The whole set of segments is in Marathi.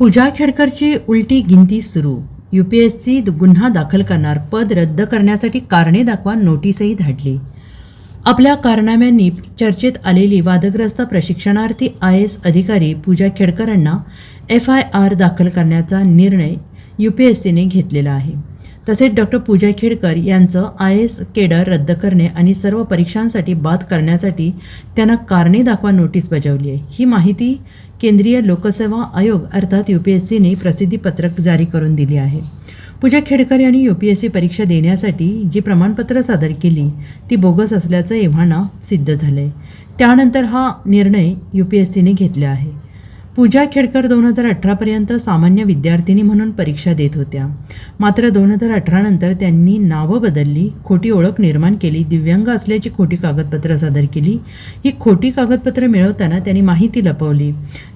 पूजा खेडकरची उलटी गिनती सुरू. यू पी एस सी गुन्हा दाखल करणार पद रद्द करण्यासाठी कारणे दाखवा नोटीसही धाडली. आपल्या कारनाम्यांनी चर्चेत आलेली वादग्रस्त प्रशिक्षणार्थी आय एस अधिकारी पूजा खेडकरांना एफ आय आर दाखल करण्याचा निर्णय यू पी एस सीने घेतलेला आहे. तसेच डॉक्टर पूजा खेडकर यांचं आय एस केडर रद्द करणे आणि सर्व परीक्षांसाठी बाद करण्यासाठी त्यांना कारणे दाखवा नोटीस बजावली आहे. ही माहिती केंद्रीय लोकसेवा आयोग अर्थात यू पी एस सीने प्रसिद्धीपत्रक जारी करून दिली आहे. पूजा खेडकर यांनी यू पी एस सी परीक्षा देण्यासाठी जी प्रमाणपत्र सादर केली ती बोगस असल्याचं एव्हाना सिद्ध झालं आहे त्यानंतर हा निर्णय यू पी एस सीने घेतला आहे. पूजा खेडकर दोन हजार अठरापर्यंत सामान्य विद्यार्थिनी म्हणून परीक्षा देत होत्या. मात्र दोन हजार अठरानंतर त्यांनी नावं बदलली खोटी ओळख निर्माण केली दिव्यांग असल्याची खोटी कागदपत्रं सादर केली. ही खोटी कागदपत्रं मिळवताना त्यांनी माहिती लपवली.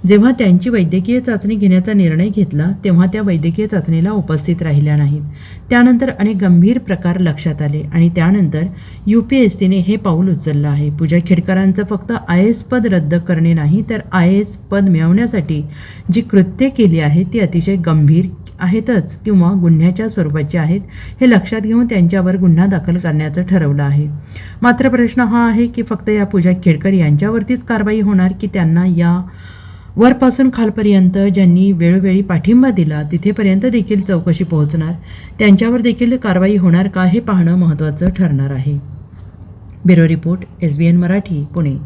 जेव्हा त्यांची वैद्यकीय चाचणी घेण्याचा निर्णय घेतला तेव्हा त्या वैद्यकीय चाचणीला उपस्थित राहिल्या नाहीत. त्यानंतर अनेक गंभीर प्रकार लक्षात आले आणि त्यानंतर यू पी एस सीने हे पाऊल उचललं आहे. पूजा खेडकरांचं फक्त आय एस पद रद्द करणे नाही तर आय एस पद मिळवण्यासाठी जी कृत्ये केली आहेत ती अतिशय गंभीर आहेतच किंवा गुन्ह्याच्या स्वरूपाची आहेत हे लक्षात घेऊन त्यांच्यावर गुन्हा दाखल करण्याचं ठरवलं आहे. मात्र प्रश्न हा आहे की फक्त या पूजा खेडकर यांच्यावरतीच कारवाई होणार की त्यांना या वरपासून खालपर्यंत ज्यांनी वेळोवेळी पाठिंबा दिला तिथेपर्यंत देखील चौकशी पोहोचणार त्यांच्यावर देखील कारवाई होणार का हे पाहणं महत्त्वाचं ठरणार आहे. Bureau report S B N Marathi Pune.